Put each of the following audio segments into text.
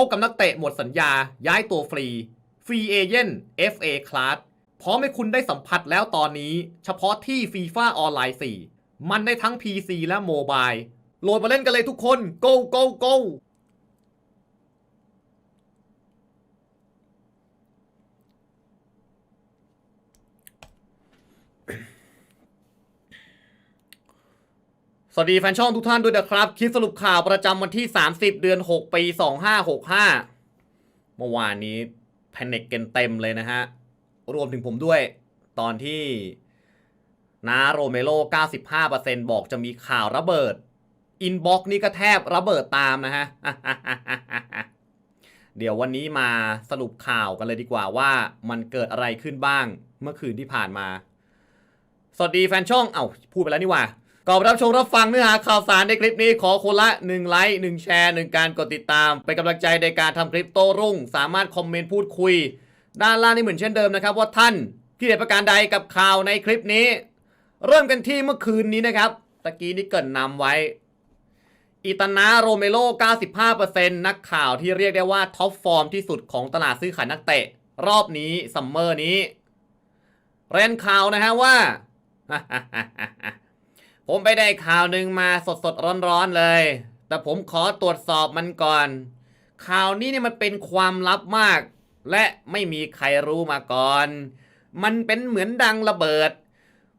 พบกับนักเตะหมดสัญญา ย้ายตัวฟรี ฟรีเอเจนต์ FA Class พร้อมให้คุณได้สัมผัสแล้วตอนนี้ เฉพาะที่ FIFA ออนไลน์ 4 มันได้ทั้ง PC และโมบายโหลดมาเล่นกันเลยทุกคน go go go วัสดีแฟนช่องทุกท่านด้วยนะครับคลิปสรุปข่าวประจำวันที่ 30 เดือน 6 ปี 2565 เมื่อวานนี้แพนิกกันเต็มเลยนะฮะ รวมถึงผมด้วย ตอนที่นาโรเมโล 95%บอกจะมีข่าวระเบิด อินบ็อกนี่ก็แทบระเบิดตามนะฮะ เดี๋ยววันนี้มาสรุปข่าวกันเลยดีกว่าว่ามันเกิดอะไรขึ้นบ้างเมื่อคืนที่ผ่านมา สวัสดีแฟนช่อง เอ้าพูดไปแล้วนี่ว่า ก่อนรับชมรับฟังเนื้อหาข่าวสารในคลิปนี้ขอคนละ 1 ไลค์ 1 แชร์ 1 การกดติดตาม เป็นกำลังใจในการทำคลิปโต้รุ่ง สามารถคอมเมนต์พูดคุย ด้านล่างนี่เหมือนเช่นเดิมนะครับ ว่าท่านคิดเห็นประการใดกับข่าวในคลิปนี้ เริ่มกันที่เมื่อคืนนี้นะครับ ตะกี้นี่เกรินนำไว้ อิตานาโรเมโล 95%นักข่าวที่เรียกได้ว่าท็อปฟอร์มที่สุดของตลาดซื้อขายนักเตะ รอบนี้ซัมเมอร์นี้เรนข่าวนะฮะว่า ผมไปได้ข่าวหนึ่งมาสดสดร้อนร้อนๆเลย แต่ผมขอตรวจสอบมันก่อน ข่าวนี้เนี่ยมันเป็นความลับมาก และไม่มีใครรู้มาก่อน มันเป็นเหมือนดังระเบิด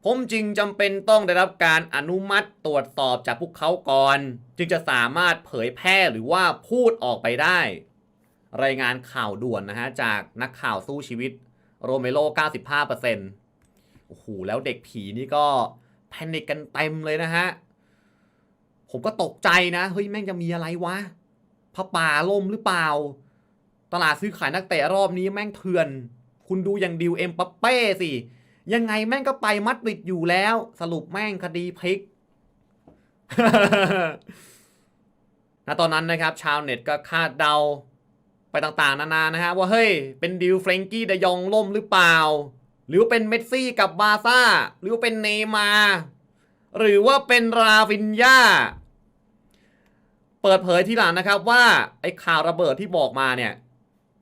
ผมจึงจำเป็นต้องได้รับการอนุมัติตรวจสอบจากพวกเขาก่อน จึงจะสามารถเผยแพร่หรือว่าพูดออกไปได้ รายงานข่าวด่วนนะฮะจากนักข่าวสู้ชีวิตโรเมโล 95%โอ้โหแล้วเด็กผีนี่ก็ แพนิกกันเต็มเลยนะฮะ ผมก็ตกใจนะ เฮ้ย แม่งจะมีอะไรวะพระป่าล่มหรือเปล่า ตลาดซื้อขายนักเตะรอบนี้แม่งเถื่อน คุณดูอย่างดิวเอ็มปัปเป้สิ ยังไงแม่งก็ไปมัดริดอยู่แล้ว สรุปแม่งคดีพลิกณตอนนั้นนะครับ ชาวเน็ตก็คาดเดาไปต่างๆ นานานะฮะ ว่าเฮ้ย เป็นดิวเฟรงกี้เดยองล่มหรือเปล่า หรือเป็นเมสซี่กับบาซ่า หรือเป็นเนย์มา หรือว่าเป็นราฟินยาเปิดเผยทีหลังนะครับว่าไอ้ข่าวระเบิดที่บอกมาเนี่ย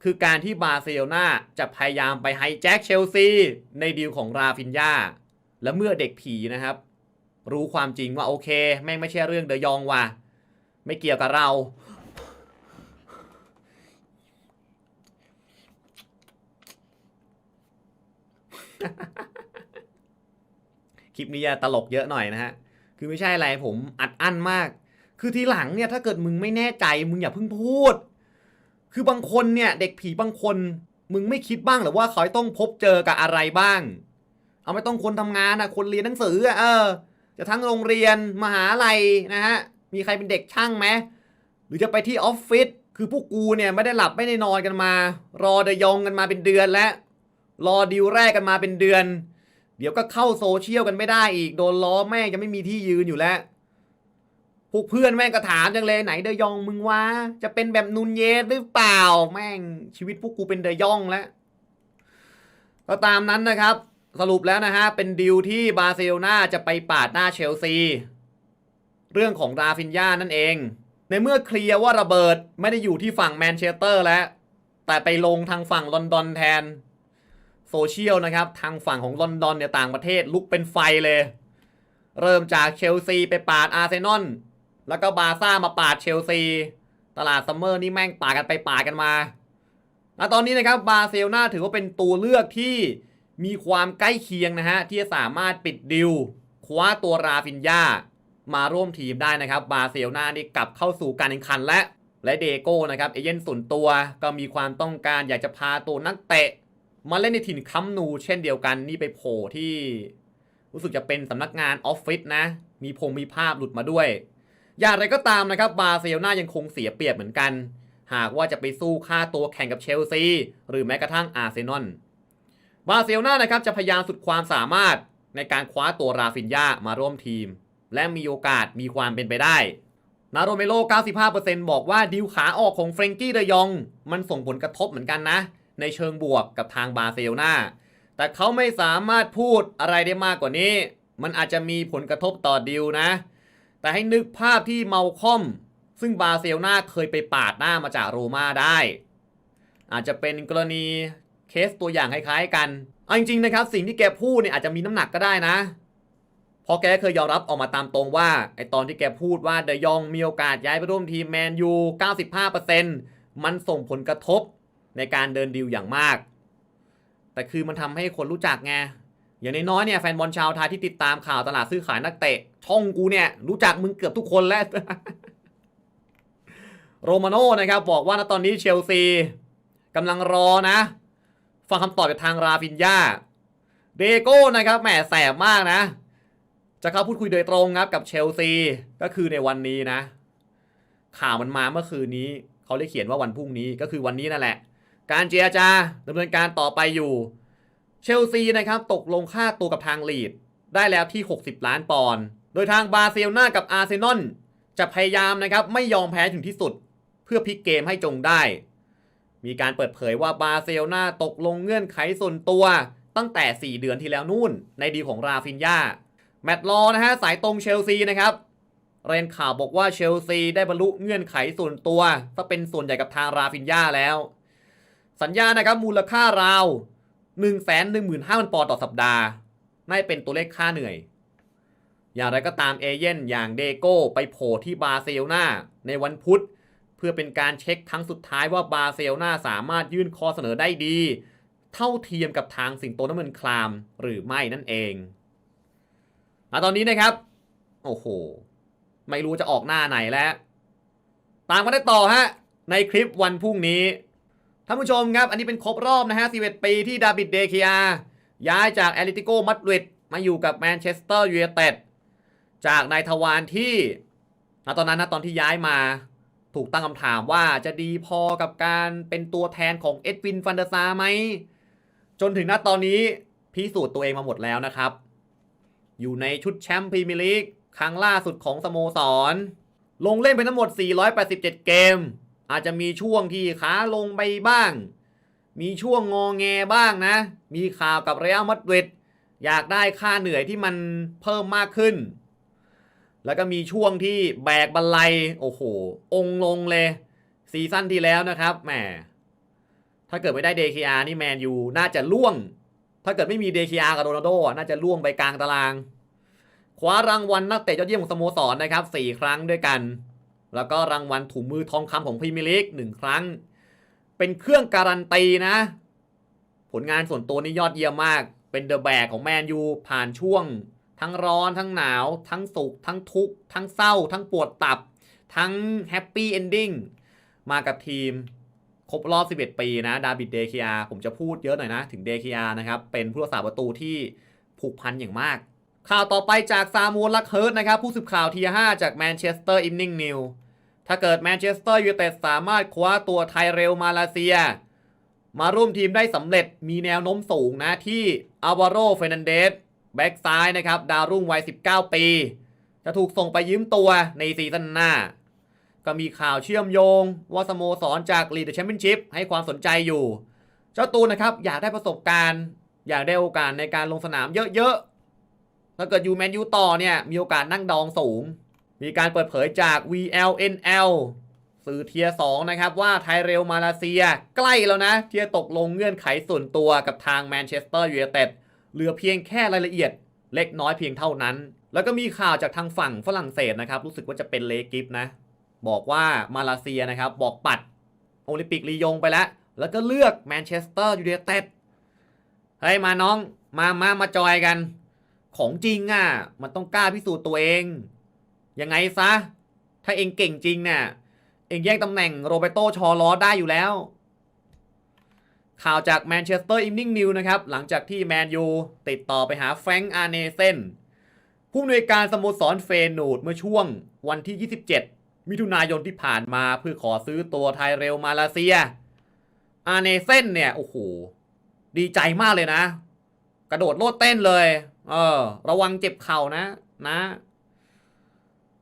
คือการที่บาร์เซโลนาจะพยายามไปไฮแจ็คเชลซีในดีลของราฟินยาและเมื่อเด็กผีนะครับ รู้ความจริงว่าโอเค แม่งไม่ใช่เรื่องเดยองว่ะไม่เกี่ยวกับเรา คลิปนี้จะตลกเยอะหน่อยนะฮะ คือไม่ใช่อะไรผมอัดอั้นมาก คือทีหลังเนี่ยถ้าเกิดมึงไม่แน่ใจ มึงอย่าเพิ่งพูด คือบางคนเนี่ยเด็กผีบางคน มึงไม่คิดบ้างหรือว่าเขาต้องพบเจอกับอะไรบ้าง เอาไม่ต้องคนทำงานนะคนเรียนหนังสืออะเออ จะทั้งโรงเรียนมหาลัยนะฮะ มีใครเป็นเด็กช่างไหมหรือจะไปที่ออฟฟิศ คือพวกกูเนี่ยไม่ได้หลับไม่ได้นอนกันมา รอเดยองกันมาเป็นเดือนแล้ว รอดิวแรกกันมาเป็นเดือน เดี๋ยวก็เข้าโซเชียลกันไม่ได้อีก โดนล้อแม่งจะไม่มีที่ยืนอยู่แล้ว พวกเพื่อนแม่งก็ถามจังเลยไหนเดยองมึงวะ จะเป็นแบบนุนเยสหรือเปล่า แม่งชีวิตพวกกูเป็นเดยองแล้ว ก็ตามนั้นนะครับ สรุปแล้วนะฮะ เป็นดีลที่บาร์เซโลนาจะไปปาดหน้าเชลซี เรื่องของราฟินยานั่นเอง ในเมื่อเคลียร์ว่าระเบิดไม่ได้อยู่ที่ฝั่งแมนเชสเตอร์แล้ว แต่ไปลงทางฝั่งลอนดอนแทน โซเชียลนะครับ ทางฝั่งของลอนดอนเนี่ยต่างประเทศลุกเป็นไฟเลย เริ่มจากเชลซีไปปาดอาร์เซนอลแล้วก็บาร์ซ่ามาปาดเชลซี ตลาดซัมเมอร์นี่แม่งปาดกันไปปาดกันมาณตอนนี้นะครับบาร์เซโลนาถือว่าเป็นตัวเลือกที่มีความใกล้เคียงนะฮะ ที่จะสามารถปิดดิวคว้าตัวราฟินยามาร่วมทีมได้นะครับ บาร์เซโลนานี่กลับเข้าสู่การแข่งขันและและเดโก้นะครับ เอเย่นส่วนตัวก็มีความต้องการอยากจะพาตัวนักเตะ มาเล่นในถิ่นคัมนู เช่นเดียวกันนี่ไปโผล่ที่ รู้สึกจะเป็นสำนักงานออฟฟิศนะ มีพงมีภาพหลุดมาด้วย อย่างไรก็ตามนะครับบาร์เซโลนายังคงเสียเปรียบเหมือนกัน หากว่าจะไปสู้ค่าตัวแข่งกับเชลซีหรือแม้กระทั่งอาร์เซนอลบาร์เซโลนานะครับจะพยายามสุดความสามารถในการคว้าตัวราฟินยามาร่วมทีม และมีโอกาสมีความเป็นไปได้นาโรเมโล 95%บอกว่าดิวขาออกของเฟรงกี้เดยอง มันส่งผลกระทบเหมือนกันนะ ในเชิงบวกกับทางบาร์เซโลนาแต่เขาไม่สามารถพูดอะไรได้มากกว่านี้ มันอาจจะมีผลกระทบต่อดิวนะ แต่ให้นึกภาพที่เมาคอม ซึ่งบาร์เซโลนาเคยไปปาดหน้ามาจากโรม่าได้ อาจจะเป็นกรณีเคสตัวอย่างคล้ายๆกันเอาจริงๆนะครับ สิ่งที่แกพูดเนี่ยอาจจะมีน้ำหนักก็ได้นะเพราะแกเคยยอมรับออกมาตามตรงว่าไอตอนที่แกพูดว่าเดยองมีโอกาสย้ายไปร่วมทีมแมนยู 95%มันส่งผลกระทบ ในการเดินดีลอย่างมาก แต่คือมันทำให้คนรู้จักไง อย่างน้อยๆเนี่ยแฟนบอลชาวไทยที่ติดตามข่าวตลาดซื้อขายนักเตะ ช่องกูเนี่ยรู้จักมึงเกือบทุกคนแล้ว โรมาโน่นะครับบอกว่าณตอนนี้เชลซีกำลังรอนะ ฟังคำตอบจากทางราฟินยาเดโก้นะครับแหมแสบมากนะ จะเข้าพูดคุยโดยตรงครับกับเชลซีก็คือในวันนี้นะ ข่าวมันมาเมื่อคืนนี้ เขาได้เขียนว่าวันพรุ่งนี้ก็คือวันนี้นั่นแหละ การเจรจาดำเนินการต่อไปอยู่ เชลซีนะครับตกลงค่าตัวกับทางลีด ได้แล้วที่ 60 ล้านปอนด์โดยทางบาร์เซโลนากับอาร์เซนอลจะพยายามนะครับไม่ยอมแพ้ถึงที่สุด เพื่อพลิกเกมให้จงได้ มีการเปิดเผยว่าบาร์เซโลนาตกลงเงื่อนไขส่วนตัว ตั้งแต่ 4 เดือนที่แล้วนู่น ในดีของราฟินยาแมตต์ลอนะฮะสายตรงเชลซีนะครับเรนข่าวบอกว่าเชลซีได้บรรลุเงื่อนไขส่วนตัวถ้าเป็นส่วนใหญ่กับทางราฟินยาแล้ว สัญญานะครับมูลค่าราว1 1 5 0 0 0ปอนด์ต่อสัปดาห์น่าเป็นตัวเลขค่าเหนื่อย อย่างไรก็ตามเอเย่นอย่างเดโก้ไปโผล่ที่บาร์เซโลนาในวันพุธ เพื่อเป็นการเช็คครั้งสุดท้ายว่าบาร์เซโลนาสามารถยื่นข้อเสนอได้ดี เท่าเทียมกับทางสิงโตน้ำมันคลามหรือไม่นั่นเองมาตอนนี้นะครับ โอ้โห ไม่รู้จะออกหน้าไหนแล้ว ตามกันได้ต่อฮะ ในคลิปวันพรุ่งนี้ ท่านผู้ชมครับ อันนี้เป็นครบรอบนะฮะ11ปีที่ดาบิดเดเคียย้ายจากแอตเลติโกมาดริดมาอยู่กับแมนเชสเตอร์ยูไนเต็ดจากนายทวารที่ณตอนนั้นนะตอนที่ย้ายมาถูกตั้งคำถามว่าจะดีพอกับการเป็นตัวแทนของเอ็ดวินฟันเดอร์ซาไหม จนถึงณตอนนี้พิสูจน์ตัวเองมาหมดแล้วนะครับ อยู่ในชุดแชมป์พรีเมียร์ลีกครั้งล่าสุดของสโมสร ลงเล่นไปทั้งหมด 487 เกม อาจจะมีช่วงที่ขาลงไปบ้าง มีช่วงงอแงบ้างนะ มีข่าวกับเรอัลมาดริดอยากได้ค่าเหนื่อยที่มันเพิ่มมากขึ้น แล้วก็มีช่วงที่แบกบันไลโอ้โห องลงเลยซีซั่นที่แล้วนะครับแหมถ้าเกิดไม่ได้เดคอานี่แมนยูน่าจะล่วง ถ้าเกิดไม่มีเดคอากับโรนัลโดน่าจะล่วงไปกลางตาราง คว้ารางวัลนักเตะยอดเยี่ยมของสโมสรนะครับ4ครั้งด้วยกัน แล้วก็รางวัลถุงมือทองคำของพรีเมียร์ลีกหนึ่งครั้ง เป็นเครื่องการันตีนะ ผลงานส่วนตัวนี่ยอดเยี่ยมมาก เป็นเดอะแบกของแมนยูผ่านช่วง ทั้งร้อนทั้งหนาว ทั้งสุข ทั้งทุกข์ ทั้งเศร้า ทั้งปวดตับ ทั้งแฮปปี้เอนดิ้งมากับทีมครบรอบ 11 ปีนะ ดาบิด เดคีอาผมจะพูดเยอะหน่อยนะ ถึง เดคีอานะครับ เป็นผู้รักษาประตูที่ผูกพันอย่างมาก ข่าวต่อไปจากซามูลลักเฮิร์ตนะครับ ผู้สืบข่าวทีห้าจากแมนเชสเตอร์อิ n นิ่งนิวถ้าเกิดแมนเชสเตอร์ยูไนเต็ดสามารถคว้าตัวไทเรลมาเลเซีย มาร่วมทีมได้สำเร็จมีแนวโน้มสูงนะที่อาวาโรเฟนันเดสแบ็กซ้ายนะครับ ดาวรุ่งวัย 19 ปี จะถูกส่งไปยืมตัวในซีซั่นหน้า ก็มีข่าวเชื่อมโยง ว่าสโมสรจากลีดแชมเปี้ยนชิพให้ความสนใจอยู่ เจ้าตูนนะครับอยากได้ประสบการณ์ อยากได้โอกาสในการลงสนามเยอะๆ ถ้าเกิดยูแมนยูต่อเนี่ย มีโอกาสนั่งดองสูง มีการเปิดเผยจาก VLNL สื่อเทียสองนะครับ ว่าไทเรลมาเลเซีย ใกล้แล้วนะ ที่จะตกลงเงื่อนไขส่วนตัวกับทางแมนเชสเตอร์ยูไนเต็ดเหลือเพียงแค่รายละเอียด เล็กน้อยเพียงเท่านั้น แล้วก็มีข่าวจากทางฝั่งฝรั่งเศสนะครับ รู้สึกว่าจะเป็นเลกิฟนะ บอกว่ามาเลเซียนะครับ บอกปัดโอลิมปิกลียงไปแล้ว แล้วก็เลือกแมนเชสเตอร์ยูไนเต็ดเฮ้ยมาน้องมามามาจอยกัน ของจริงอะ มันต้องกล้าพิสูจน์ตัวเอง ยังไงซะ ถ้าเองเก่งจริงเนี่ย เองแย่งตำแหน่งโรเบโตชอลอได้อยู่แล้ว ข่าวจากแมนเชสเตอร์อิ n นิ่งนิวนะครับ หลังจากที่แมนยูติดต่อไปหาแฟรงค์อาร์เนเซนผู้อำนวยการสโมสรเฟนนูดเมื่อช่วงวันที่ 27 มิถุนายนที่ผ่านมาเพื่อขอซื้อตัวไทยเรลมาเลเซีย อาร์เนเซนเนี่ย โอ้โห ดีใจมากเลยนะ กระโดดโลดเต้นเลย เออ ระวังเจ็บเข่านะ นะ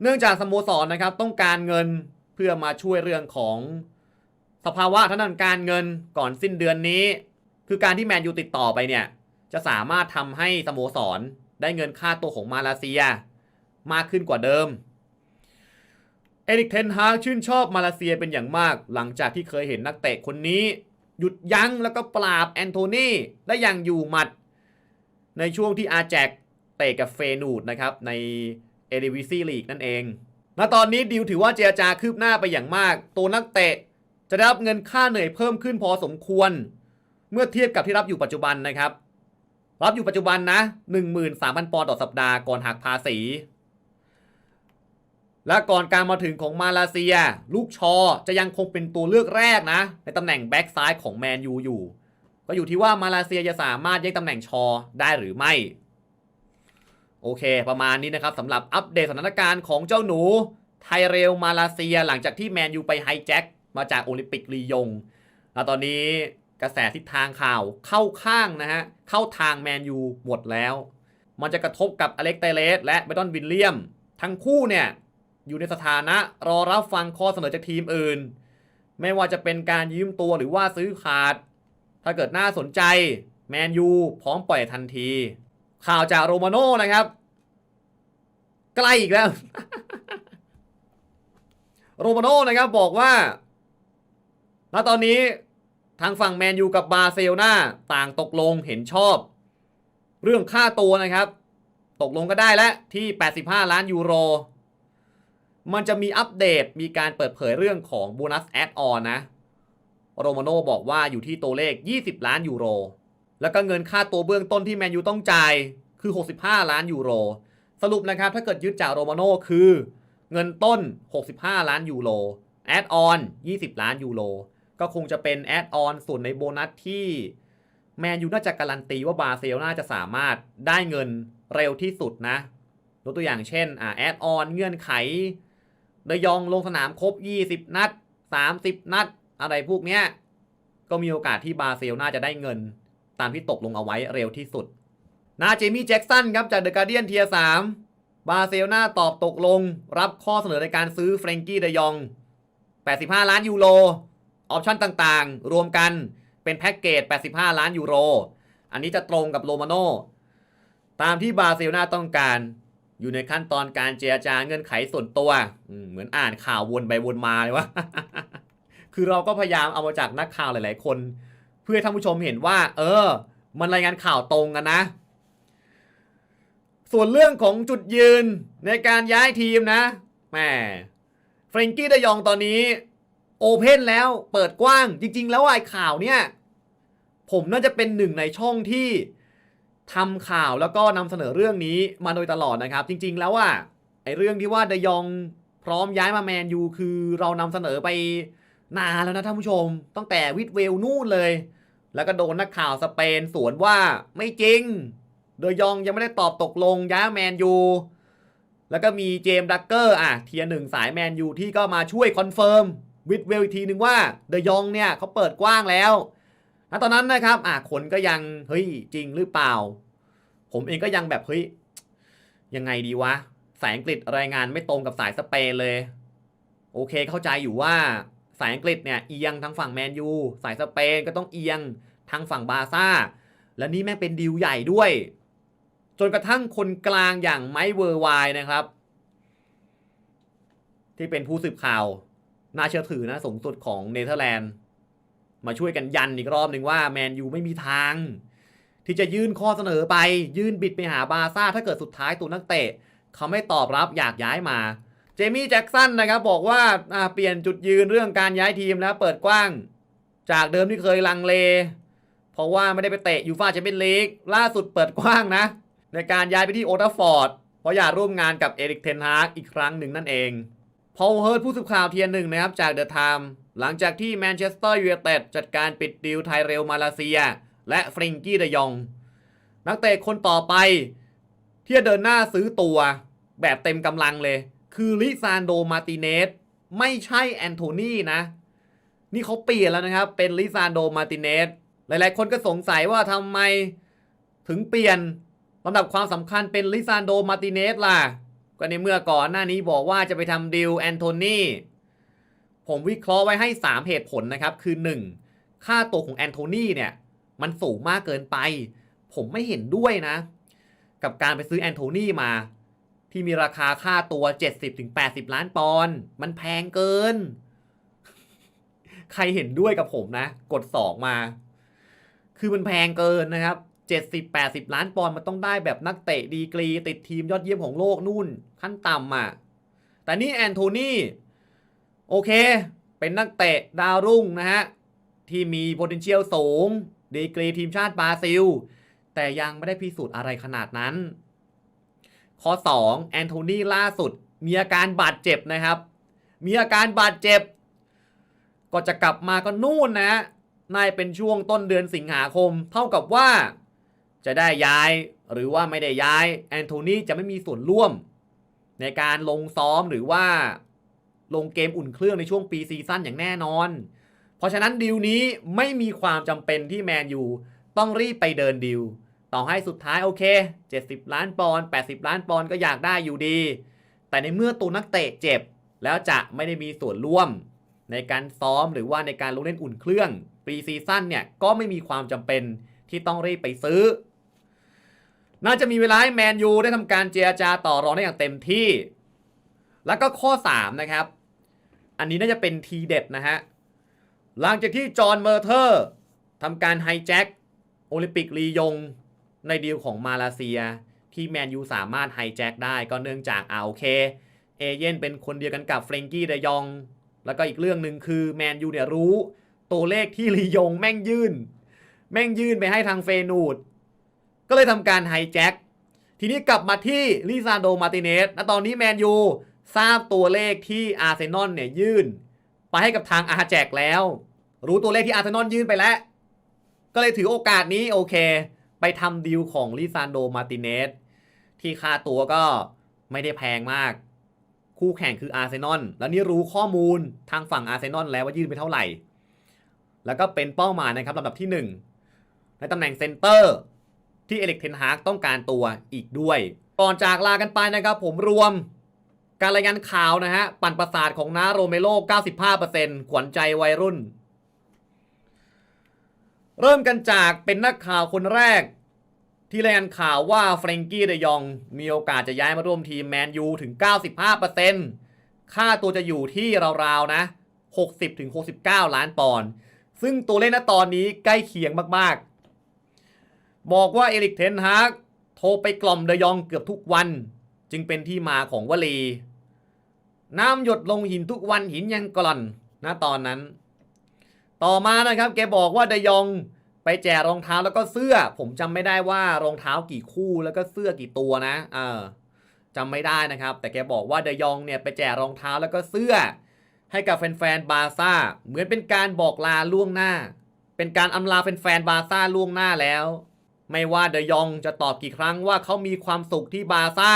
เนื่องจากสโมสรนะครับ ต้องการเงินเพื่อมาช่วยเรื่องของสภาวะทางด้านการเงินก่อนสิ้นเดือนนี้ คือการที่แมนยูติดต่อไปเนี่ย จะสามารถทำให้สโมสรได้เงินค่าตัวของมาเลเซีย มากขึ้นกว่าเดิมเอริกเทนฮากชื่นชอบมาเลเซียเป็นอย่างมาก หลังจากที่เคยเห็นนักเตะคนนี้ หยุดยั้งแล้วก็ปราบแอนโทนีได้อย่างอยู่หมัด ในช่วงที่อาแจกเตะกับเฟนูดนะครับในเอริวิซีลีกนั่นเอง ณ ตอนนี้ดิวถือว่าเจรจาคืบหน้าไปอย่างมาก ตัวนักเตะจะได้รับเงินค่าเหนื่อยเพิ่มขึ้นพอสมควร เมื่อเทียบกับที่รับอยู่ปัจจุบันนะครับ รับอยู่ปัจจุบันนะ 13,000 ปอนด์ต่อสัปดาห์ก่อนหักภาษี และก่อนการมาถึงของมาเลเซีย ลูกชอจะยังคงเป็นตัวเลือกแรกนะ ในตำแหน่งแบ็กซ้ายของแมนยูอยู่ ก็อยู่ที่ว่ามาเลเซียจะสามารถแย่งตำแหน่งชอได้หรือไม่ โอเค ประมาณนี้นะครับสำหรับอัปเดตสถานการณ์ของเจ้าหนู ไทยเรลมาเลเซียหลังจากที่แมนยูไปไฮแจ็คมาจากโอลิมปิกลียง แล้วตอนนี้กระแสทิศทางข่าวเข้าข้างนะฮะ เข้าทางแมนยูหมดแล้ว มันจะกระทบกับอเล็กเตเลสและเบรตอนวิลเลียม ทั้งคู่เนี่ยอยู่ในสถานะรอรับฟังข้อเสนอจากทีมอื่น ไม่ว่าจะเป็นการยืมตัวหรือว่าซื้อขาด ถ้าเกิดน่าสนใจแมนยูพร้อมปล่อยทันที ข่าวจากโรมาโน่นะครับ ใกล้อีกแล้ว โรมาโน่นะครับบอกว่า ณตอนนี้ทางฝั่งแมนยูกับบาร์เซโลนาต่างตกลงเห็นชอบ เรื่องค่าตัวนะครับ ตกลงก็ได้แล้วที่ 85 ล้านยูโร มันจะมีอัปเดตมีการเปิดเผยเรื่องของโบนัสแอดออนนะ โรมาโน่บอกว่าอยู่ที่ตัวเลข 20 ล้านยูโร แล้วก็เงินค่าตัวเบื้องต้นที่แมนยูต้องจ่ายคือ 65 ล้านยูโร สรุปนะครับถ้าเกิดยึดจากโรมาโน่คือ เงินต้น 65 ล้านยูโร แอดออน 20 ล้านยูโร ก็คงจะเป็นแอดออนส่วนในโบนัสที่แมนยูน่าจะการันตีว่าบาร์เซโลนาจะสามารถได้เงินเร็วที่สุดนะยกตัวอย่างเช่นอ่าแอดออนเงื่อนไขเดยองลงสนามครบ 20 นัด 30 นัด อะไรพวกเนี้ยก็มีโอกาสที่บาเซลน่าจะได้เงิน ตามที่ตกลงเอาไว้เร็วที่สุด นาเจมี่แจ็กสันครับจากเดอะการ์เดียนเทียสามบาเซลนาตอบตกลง รับข้อเสนอในการซื้อเฟรงกี้เดยอง 85 ล้านยูโร ออปชั่นต่างๆ รวมกันเป็นแพ็กเกจ 85 ล้านยูโร อันนี้จะตรงกับโรมาโน่ตามที่บาเซลนาต้องการ อยู่ในขั้นตอนการเจรจาเงื่อนไขส่วนตัว เหมือนอ่านข่าววนไปวนมาเลยวะ คือเราก็พยายามเอามาจากนักข่าวหลาย ๆ คน เพื่อท่านผู้ชมเห็นว่า เออ มันรายงานข่าวตรงกันนะ ส่วนเรื่องของจุดยืนในการย้ายทีมนะแหมเฟรงกี้เดยองตอนนี้ โอเพนแล้วเปิดกว้างจริง ๆ แล้วไอ้ข่าวเนี่ย ผมน่าจะเป็นหนึ่งในช่องที่ทำข่าวแล้วก็นำเสนอเรื่องนี้มาโดยตลอดนะครับ จริง ๆ แล้วว่าไอ้เรื่องที่ว่าเดยองพร้อมย้ายมาแมนยูคือเรานำเสนอไป นานแล้วนะท่านผู้ชม ตั้งแต่วิดเวลนู่นเลย แล้วก็โดนนักข่าวสเปนสวนว่าไม่จริงเดยองยังไม่ได้ตอบตกลงย้ายแมนยูแล้วก็มีเจมส์ดักเกอร์อะเทียร์หนึ่งสายแมนยูที่ก็มาช่วยคอนเฟิร์มวิดเวลอีกทีหนึ่งว่าเดยองเนี่ยเขาเปิดกว้างแล้วณตอนนั้นนะครับอะคนก็ยังเฮ้ยจริงหรือเปล่า ผมเองก็ยังแบบเฮ้ยยังไงดีวะ สายอังกฤษรายงานไม่ตรงกับสายสเปนเลย โอเคเข้าใจอยู่ว่า สายอังกฤษเนี่ยเอียงทางฝั่งแมนยูสายสเปนก็ต้องเอียงทางฝั่งบาร์ซ่า และนี่แม่งเป็นดีลใหญ่ด้วย จนกระทั่งคนกลางอย่างไมค์เวอร์ไวน์นะครับ ที่เป็นผู้สืบข่าว น่าเชื่อถือนะสูงสุดของเนเธอร์แลนด์มาช่วยกันยันอีกรอบหนึ่งว่าแมนยูไม่มีทาง ที่จะยื่นข้อเสนอไปยื่นบิดไปหาบาร์ซ่า ถ้าเกิดสุดท้ายตัวนักเตะ เขาไม่ตอบรับอยากย้ายมา เจมี่แจ็กสันนะครับบอกว่าเปลี่ยนจุดยืนเรื่องการย้ายทีมแล้วเปิดกว้าง จากเดิมที่เคยลังเล เพราะว่าไม่ได้ไปเตะยูฟ่าแชมเปี้ยนลีกล่าสุดเปิดกว้างนะ ในการย้ายไปที่โอทัฟฟอร์ดเพราะอยากร่วมงานกับเอริกเทนฮากอีกครั้งหนึ่งนั่นเองพอลเฮิร์ตผู้สื่อข่าวเทียนหนึ่งนะครับจากเดอะไทม์หลังจากที่แมนเชสเตอร์ยูไนเต็ดจัดการปิดดีลไทเรลมาเลเซีย และฟริงกี้เดยอง นักเตะคนต่อไป ที่จะเดินหน้าซื้อตัวแบบเต็มกำลังเลย คือลิซานโดมาติเนสไม่ใช่แอนโทนีนะ นี่เขาเปลี่ยนแล้วนะครับ เป็นลิซานโดมาติเนสหลายๆ คนก็สงสัยว่าทำไมถึงเปลี่ยนลำดับความสำคัญเป็นลิซานโดมาติเนสล่ะ ก็ในเมื่อก่อนหน้านี้บอกว่าจะไปทำดิลแอนโทนีผมวิเคราะห์ไว้ให้ 3 เหตุผลนะครับ คือ 1. ค่าตัวของแอนโทนีเนี่ย มันสูงมากเกินไป ผมไม่เห็นด้วยนะ กับการไปซื้อแอนโทนีมา ที่มีราคาค่าตัว 70-80 ล้านปอนด์มันแพงเกิน ใครเห็นด้วยกับผมนะ กดสองมา คือมันแพงเกินนะครับ 70-80 ล้านปอนด์มันต้องได้แบบนักเตะดีกรี ติดทีมยอดเยี่ยมของโลกนู่น ขั้นต่ำอะ แต่นี่แอนโทนีโอเค เป็นนักเตะดาวรุ่งนะฮะ ที่มี potential สูง ดีกรีทีมชาติบราซิล แต่ยังไม่ได้พิสูจน์อะไรขนาดนั้น ข้อ 2 แอนโทนีล่าสุด มีอาการบาดเจ็บนะครับ มีอาการบาดเจ็บ ก็จะกลับมาก็นู่นนะนาจะเป็นช่วงต้นเดือนสิงหาคม เท่ากับว่า จะได้ย้ายหรือว่าไม่ได้ย้าย แอนโทนีจะไม่มีส่วนร่วม ในการลงซ้อมหรือว่า ลงเกมอุ่นเครื่องในช่วงปีซีซั่นอย่างแน่นอน เพราะฉะนั้นดีลนี้ไม่มีความจำเป็นที่แมนยูต้องรีบไปเดินดีล ต่อให้สุดท้ายโอเค 70 ล้านปอนด์80 ล้านปอนด์ก็อยากได้อยู่ดี แต่ในเมื่อตัวนักเตะเจ็บ แล้วจะไม่ได้มีส่วนร่วม ในการซ้อมหรือว่าในการลงเล่นอุ่นเครื่องปีซีซั่นเนี่ยก็ไม่มีความจำเป็นที่ต้องรีบไปซื้อ น่าจะมีเวลาให้แมนยูได้ทำการเจรจาต่อรองได้อย่างเต็มที่ แล้วก็ข้อ 3 นะครับ อันนี้น่าจะเป็นทีเด็ดนะฮะหลังจากที่จอห์นเมอร์เทอร์ทำการไฮแจ็คโอลิมปิกลียง ในดีลของมาเลเซีย ที่แมนยูสามารถไฮแจ็คได้ก็เนื่องจากอาโอเค เอเย่นเป็นคนเดียวกันกับเฟรงกี้เดยอง แล้วก็อีกเรื่องหนึ่งคือแมนยูเนี่ยรู้ ตัวเลขที่ลียงแม่งยื่น แม่งยื่นไปให้ทางเฟนูด ก็เลยทำการไฮแจ็คทีนี้กลับมาที่ลิซานโดมาร์ติเนสณตอนนี้แมนยูทราบตัวเลขที่อาร์เซนอลเนี่ยยื่น ไปให้กับทางอาแจกแล้ว รู้ตัวเลขที่อาร์เซนอลยื่นไปแล้ว ก็เลยถือโอกาสนี้โอเค ไปทำดีลของลิซานโดมาร์ติเนสที่ค่าตัวก็ไม่ได้แพงมาก คู่แข่งคืออาร์เซนอลแล้วนี่รู้ข้อมูลทางฝั่งอาร์เซนอลแล้วว่ายื่นไปเท่าไหร่ แล้วก็เป็นเป้าหมายนะครับลำดับที่ 1 ในตำแหน่งเซนเตอร์ที่เอเล็กเทนฮากต้องการตัวอีกด้วย ก่อนจากลากันไปนะครับผมรวมการรายงานข่าวนะฮะ ปั่นประสาทของน้าโรเมโล 95%ขวัญใจวัยรุ่น เริ่มกันจากเป็นนักข่าวคนแรก ที่รายงานข่าวว่าเฟรงกี้เดยอง มีโอกาสจะย้ายมาร่วมทีมแมนยูถึง 95%ค่าตัวจะอยู่ที่ราวๆนะ 60-69 ล้านปอนด์ซึ่งตัวเลขณตอนนี้ใกล้เคียงมากๆ บอกว่าเอริกเทนฮากโทรไปกล่อมเดยองเกือบทุกวัน จึงเป็นที่มาของวลี น้ำหยดลงหินทุกวันหินยังกร่อนนะตอนนั้น ต่อมานะครับ แกบอกว่าเดยองไปแจกรองเท้าแล้วก็เสื้อ ผมจำไม่ได้ว่ารองเท้ากี่คู่แล้วก็เสื้อกี่ตัวนะ เออจำไม่ได้นะครับ แต่แกบอกว่าเดยองเนี่ยไปแจกรองเท้าแล้วก็เสื้อ ให้กับแฟนๆบาซ่า เหมือนเป็นการบอกลาล่วงหน้า เป็นการอำลาแฟนๆบาซ่าล่วงหน้าแล้ว ไม่ว่าเดยองจะตอบกี่ครั้งว่าเขามีความสุขที่บาซ่า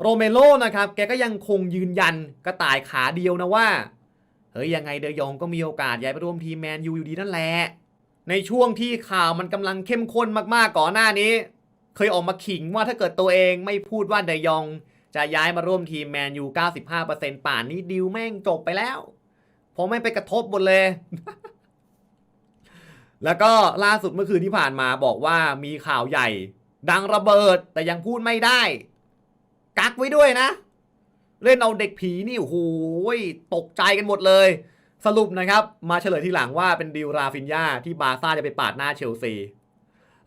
โรเมโลนะครับ แกก็ยังคงยืนยันกระต่ายขาเดียวนะว่า เฮ้ยยังไงเดยองก็มีโอกาสย้ายไปร่วมทีมแมนยูอยู่ดีนั่นแหละ ในช่วงที่ข่าวมันกำลังเข้มข้นมากๆก่อนหน้านี้ เคยออกมาขิงว่าถ้าเกิดตัวเองไม่พูดว่าเดยอง จะย้ายมาร่วมทีมแมนยู 95%ป่านนี้ดิวแม่งจบไปแล้วผมไม่ไปกระทบหมดเลย แล้วก็ล่าสุดเมื่อคืนที่ผ่านมาบอกว่ามีข่าวใหญ่ ดังระเบิดแต่ยังพูดไม่ได้ กักไว้ด้วยนะ เล่นเอาเด็กผีนี่โอ้โหตกใจกันหมดเลย สรุปนะครับ มาเฉลยทีหลังว่าเป็นดิวราฟินยาที่บาร์ซ่าจะไปปาดหน้าเชลซี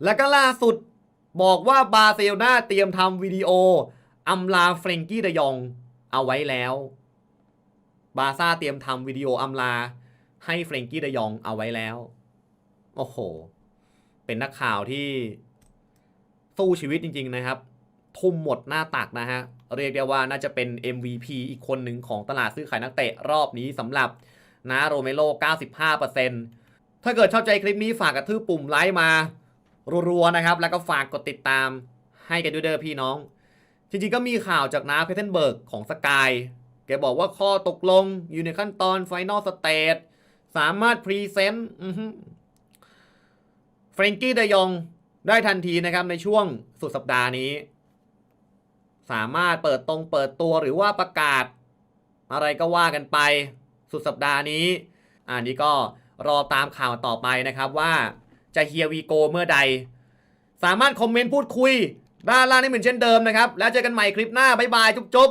แล้วก็ล่าสุดบอกว่าบาร์เซโลนาเตรียมทำวิดีโออำลาเฟรงกี้เดยองเอาไว้แล้ว บาร์ซ่าเตรียมทำวิดีโออำลาให้เฟรงกี้เดยองเอาไว้แล้ว โอ้โห เป็นนักข่าวที่สู้ชีวิตจริง ๆ นะครับ ทุ่มหมดหน้าตักนะฮะ เรียกได้ว่าน่าจะเป็น MVP อีกคนหนึ่งของตลาดซื้อขายนักเตะรอบนี้สำหรับนาโรเมโล 95%ถ้าเกิดชอบใจคลิปนี้ฝากกระทืบปุ่มไลค์มา รัวๆนะครับ แล้วก็ฝากกดติดตามให้กันด้วยเด้อพี่น้อง จริงๆก็มีข่าวจากน้าเพเทนเบิร์กของสกายแกบอกว่าข้อตกลงอยู่ในขั้นตอนไฟนอลสเตจสามารถพรีเซนต์เฟรงกี้เดยองได้ทันทีนะครับในช่วงสุดสัปดาห์นี้ สามารถเปิดตรงเปิดตัวหรือว่าประกาศ อะไรก็ว่ากันไปสุดสัปดาห์นี้ อันนี้ก็รอตามข่าวต่อไปนะครับว่าจะเฮียวีโกเมื่อใด สามารถคอมเมนต์พูดคุยด้านล่างนี้เหมือนเช่นเดิมนะครับ แล้วเจอกันใหม่คลิปหน้า บ๊ายบาย จุ๊บ